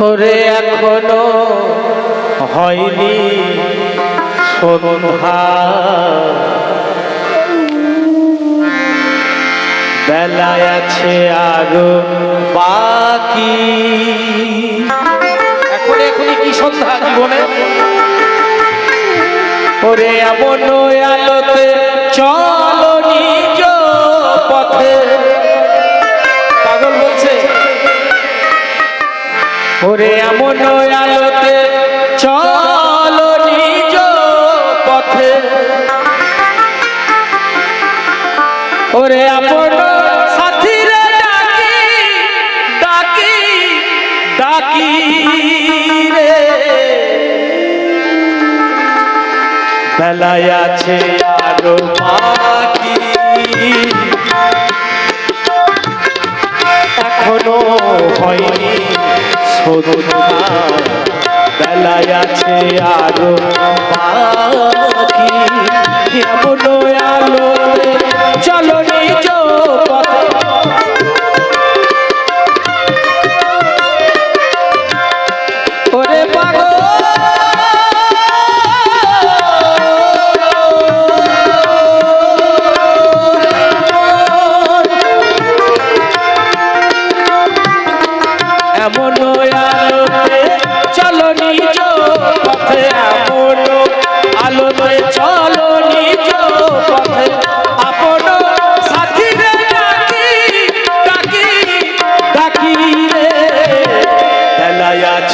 ওরে এখনও হয়নি বেলায় আছে আরও বাকি। এখন এখনই কি সন্ধ্যা জীবনে? ওরে এমন আলোতে চলো পথে। ওরে এমন আলোতে চলো নিজ পথে। ওরে আপন সাথীরে ডাকি ডাকি বেলায় আছে আরও বাকি এখনও হয়নি বেলায় চলো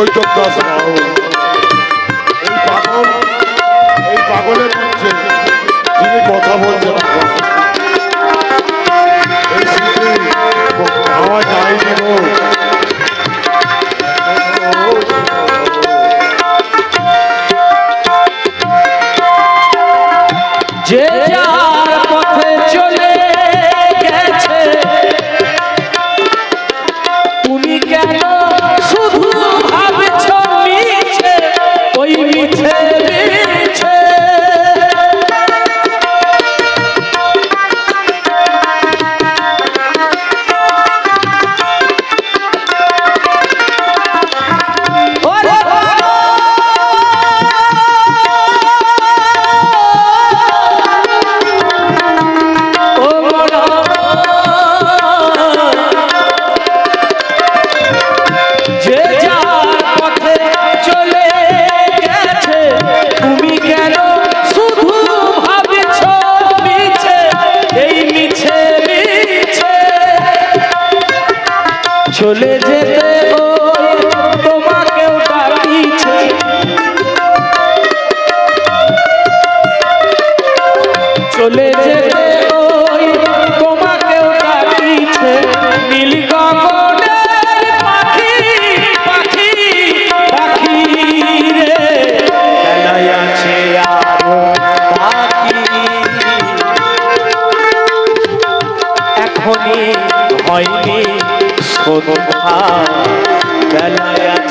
বৈঠক দাস এই পাগল এই পাগলের মধ্যে যিনি কথা বলছেন এই আমার যে যার চলে যেতে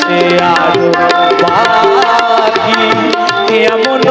আছে আরও বাকি এমন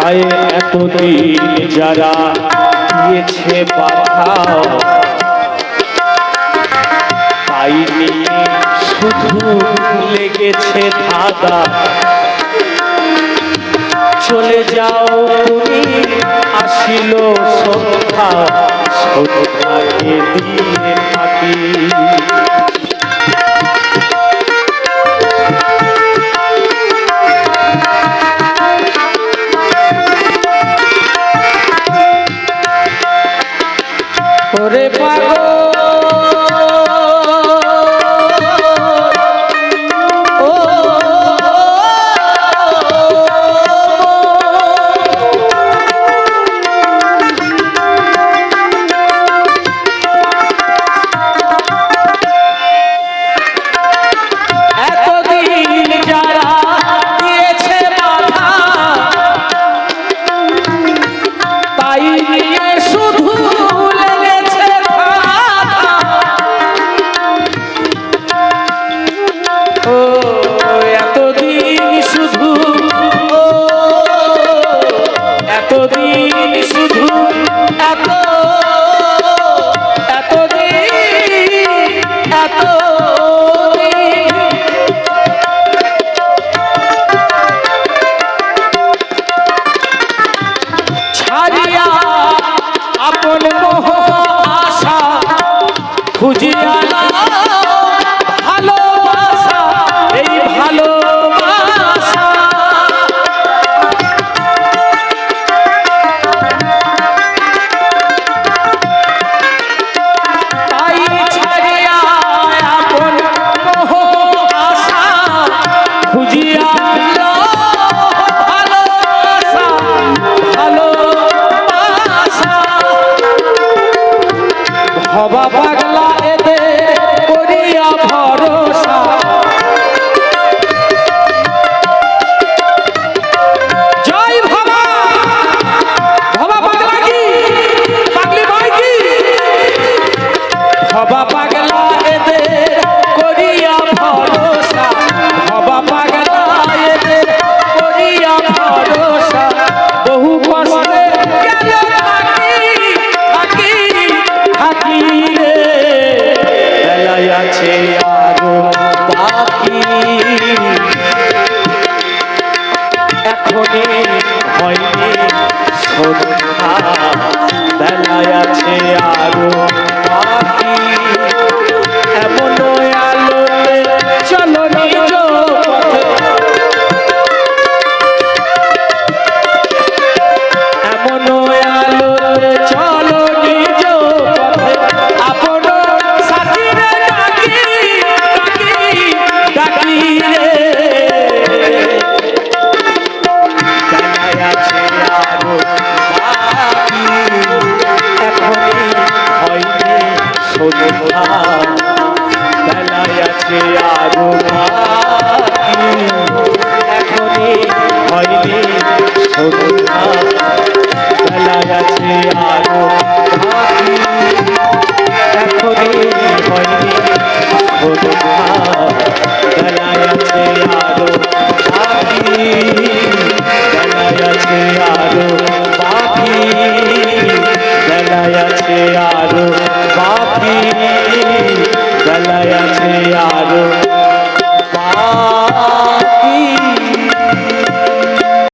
চায় এতদিন যারা দিয়েছে বাধা, পাইনি শুধু লেগেছে ধাদা চলে যাও আসিল সন্ধ্যা সন্ধ্যাকে দিয়ে থাকি।